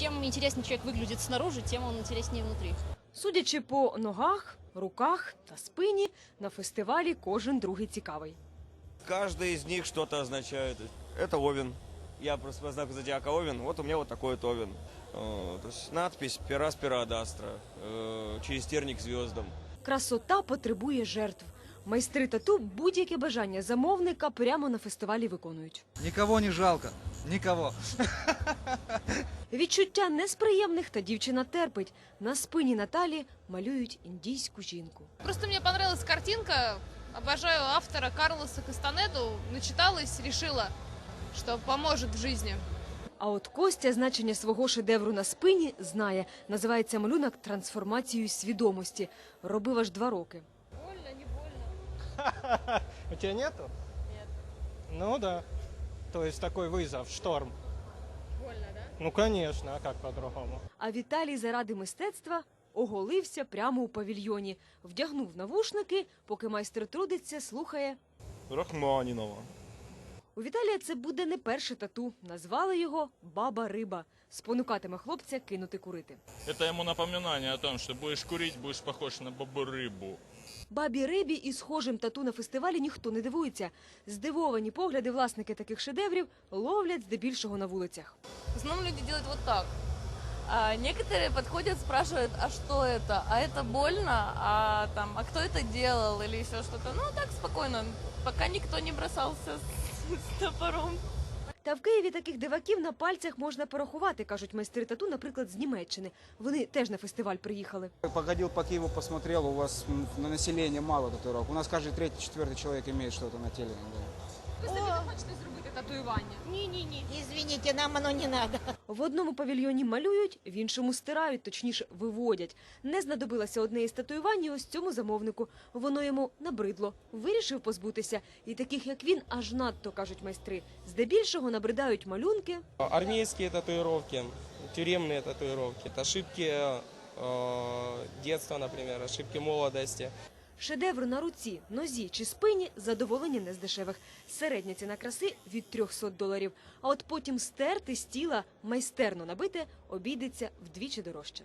чем интереснее человек выглядит снаружи, тем он интереснее внутри. Судячи по ногах, руках та спині, на фестивалі кожен другий цікавий. Каждый из них что-то означает. Это Овен. Я просто по знаку зодиака Овен. Вот у меня вот такой вот Овен. Э, То есть надпись «Пера спира ad astra», э, через терник к звездам. Красота потребує жертв. Майстри тату будь-яке бажання замовника прямо на фестивалі виконують. Никого не жалко. Никого. Відчуття несприємних та дівчина терпить. На спині Наталі малюють індійську жінку. Просто мне понравилась картинка. Обожаю автора Карлоса Кастанеду. Начиталась, решила, что поможет в жизни. А от Костя значення свого шедевру на спині знає. Називається малюнок трансформацією свідомості. Робив аж два роки. Больно, не больно. У тебя нету? Нет. Ну да. То есть такой вызов, шторм. Больно, да? Ну конечно, а как по-другому? А Віталій заради мистецтва оголився прямо у павільйоні, вдягнув навушники, поки майстер трудиться, слухає. Рахманинова. У Віталія це буде не перше тату. Назвали його Баба Риба. Спонукатиме хлопця кинути курити. Это ему напоминание о том, что будешь курить, будешь похож на бабу-рыбу. Бабі рибі і схожим тату на фестивалі ніхто не дивується. Здивовані погляди власники таких шедеврів ловлять здебільшого на вулицях В основном люди делают вот так. А некоторые подходят, спрашивают, а что это? А это больно? А там, а кто это делал? Или еще что-то. Ну, так спокойно, пока никто не бросался с, с топором. Та в Києві таких диваків на пальцях можна порахувати, кажуть майстри тату, наприклад, з Німеччини. Вони теж на фестиваль приїхали. Походил по Киеву, посмотрел, у вас м, на население мало татуировок. У нас каждый третий, четвертый человек имеет что-то на теле. да. Извините, нам оно не надо. В одному павільйоні малюють, в іншому стирають, точніше виводять. Не знадобилося одне із татуювань і ось цьому замовнику. Воно йому набридло. Вирішив позбутися. І таких, як він, аж надто, кажуть майстри. Здебільшого набридають малюнки, Армейские татуировки, тюремные татуировки, это ошибки э, детства, например, ошибки молодости. Шедевр на руці, нозі чи спині задоволення не з дешевих. Середня ціна краси від 300 доларів. А от потім стерти з тіла майстерно набите обійдеться вдвічі дорожче.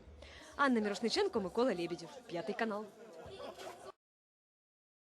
Анна Мірошниченко, Микола Лєбідів, п'ятий канал.